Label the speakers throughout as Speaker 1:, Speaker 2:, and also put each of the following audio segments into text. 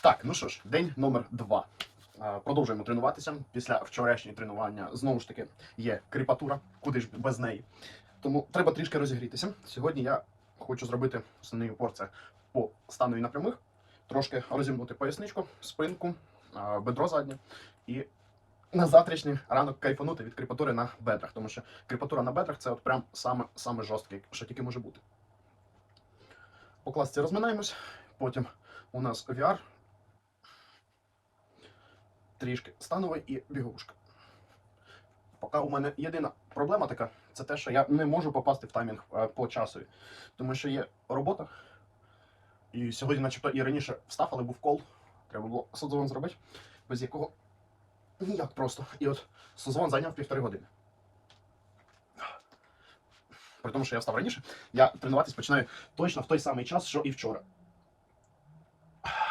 Speaker 1: Так, ну що ж, день номер два. Е, Продовжуємо тренуватися. Після вчорашнього тренування знову ж таки є кріпатура, куди ж без неї. Тому треба трішки розігрітися. Сьогодні я хочу зробити основний упор це по стану і на прямих, трошки розімнути поясничку, спинку, е, бедро заднє і на завтрашній ранок кайфанути від кріпатури на бедрах, тому що кріпатура на бедрах це от прям саме, саме жорстке, що тільки може бути. По класці розминаємось, потім у нас VR, трішки становий і біговушка. Поки у мене єдина проблема така, це те, що я не можу попасти в таймінг е, по часу. Тому що є робота. І сьогодні, начебто, і раніше встав, але був кол. Треба було созвон зробити, без якого ніяк просто. І от созвон зайняв півтори години. При тому, що я встав раніше, я тренуватись починаю точно в той самий час, що і вчора.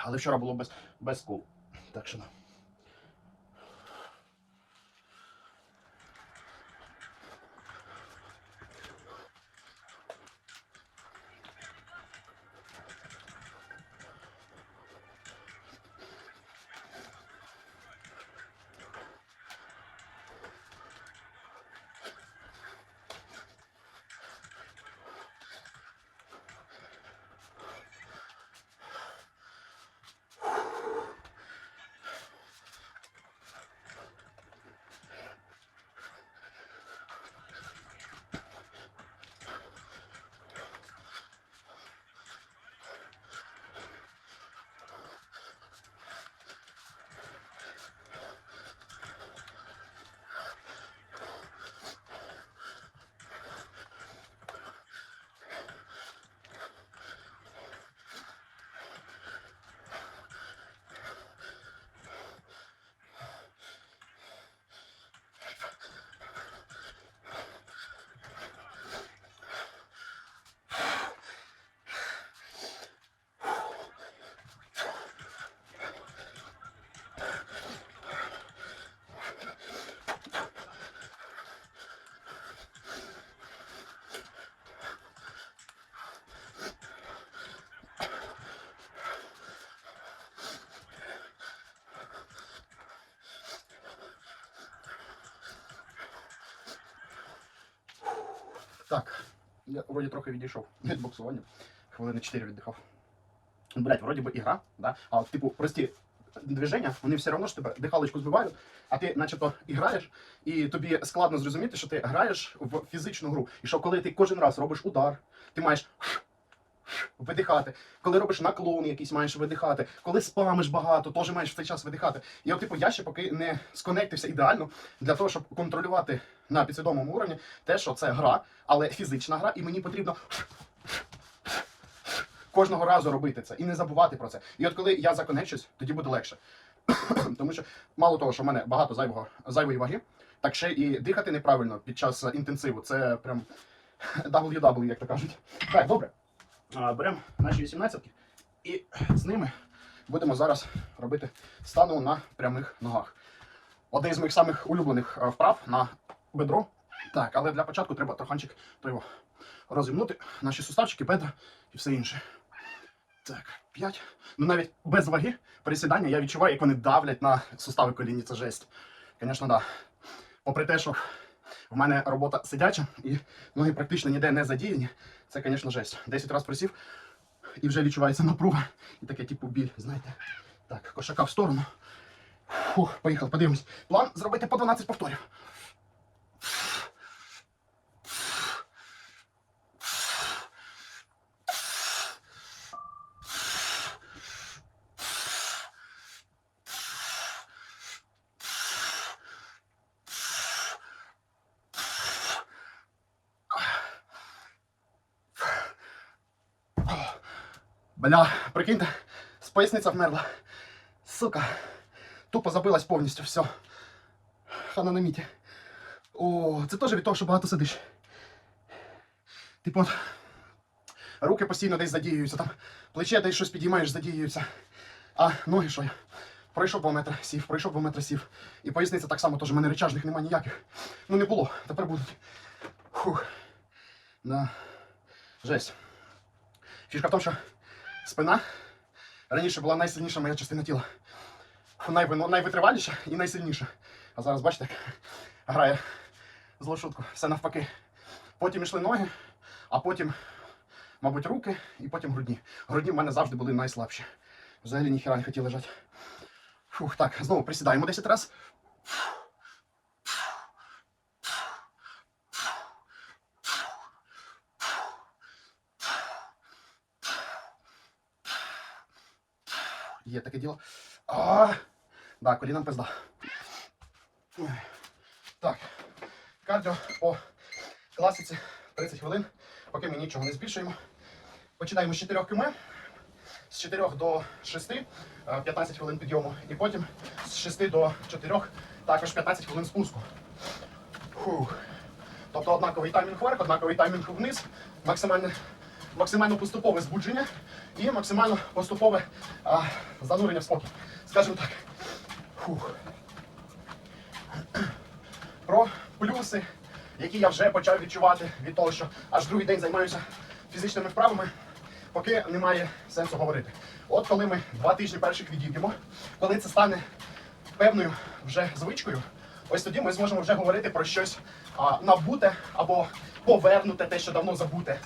Speaker 1: Але вчора було без, без колу. Так що. Так, я вроді трохи відійшов від боксування. Хвилини 4 віддихав. Блять, вроді би ігра, да? а от, типу, прості движення, вони все одно ж тебе дихалочку збивають, а ти начебто і граєш, і тобі складно зрозуміти, що ти граєш в фізичну гру. І що коли ти кожен раз робиш удар, ти маєш видихати. Коли робиш наклон якийсь, маєш видихати. Коли спамиш багато, теж маєш в цей час видихати. І от, типу, я ще поки не сконектився ідеально для того, щоб контролювати на підсвідомому уровні те, що це гра, але фізична гра, і мені потрібно кожного разу робити це і не забувати про це. І от коли я законечусь, тоді буде легше. Тому що мало того, що в мене багато зайвого, зайвої ваги, так ще і дихати неправильно під час е, інтенсиву. Це прям WW, як то кажуть. Так, добре. Беремо наші 18 і з ними будемо зараз робити стану на прямих ногах. Один з моїх самих улюблених е, вправ на бедро. Так, але для початку треба троханчик його розімнути, наші суставчики, бедра і все інше. Так, 5. Ну навіть без ваги присідання я відчуваю, як вони давлять на сустави колінні. Це жесть. Звісно, да. Попри те, що в мене робота сидяча і ноги практично ніде не задіяні, це, звісно, жесть. 10 разів присів і вже відчувається напруга. І таке, типу, біль, знаєте. Так, кошака в сторону. Фух, поїхав, подивимось. План зробити по 12 повторів. Бля, прикиньте, поясниця вмерла. Сука. Тупо забилась повністю, все. Хана на міті. О, це теж від того, що багато сидиш. Типу, от, руки постійно десь задіюються, там плече десь щось підіймаєш, задіюються. А ноги що я? Пройшов 2 метри, сів, пройшов 2 метри, сів. І поясниця так само теж, в мене речажних немає ніяких. Ну не було, тепер будуть. Фух. Да. Жесть. Фішка в тому, що спина раніше була найсильніша моя частина тіла. Найвино, найвитриваліша і найсильніша. А зараз, бачите, як грає злу шутку. Все навпаки. Потім йшли ноги, а потім, мабуть, руки і потім грудні. Грудні в мене завжди були найслабші. Взагалі ніхіра не хотів лежати. Фух, так, знову присідаємо 10 разів. Є таке діло. А, да, коліном пизда. Так. Кардіо по класиці 30 хвилин, поки ми нічого не збільшуємо. Починаємо з 4 км, з 4 до 6, е, 15 хвилин підйому, і потім з 6 до 4, також 15 хвилин спуску. Фух. Тобто однаковий таймінг вверх, однаковий таймінг вниз, максимальне, максимально поступове збудження і максимально поступове а, занурення в спокій. Скажімо так. Фух. Про плюси, які я вже почав відчувати від того, що аж другий день займаюся фізичними вправами, поки немає сенсу говорити. От коли ми два тижні перших відійдемо, коли це стане певною вже звичкою, ось тоді ми зможемо вже говорити про щось а, набуте або повернуте, те, що давно забуте.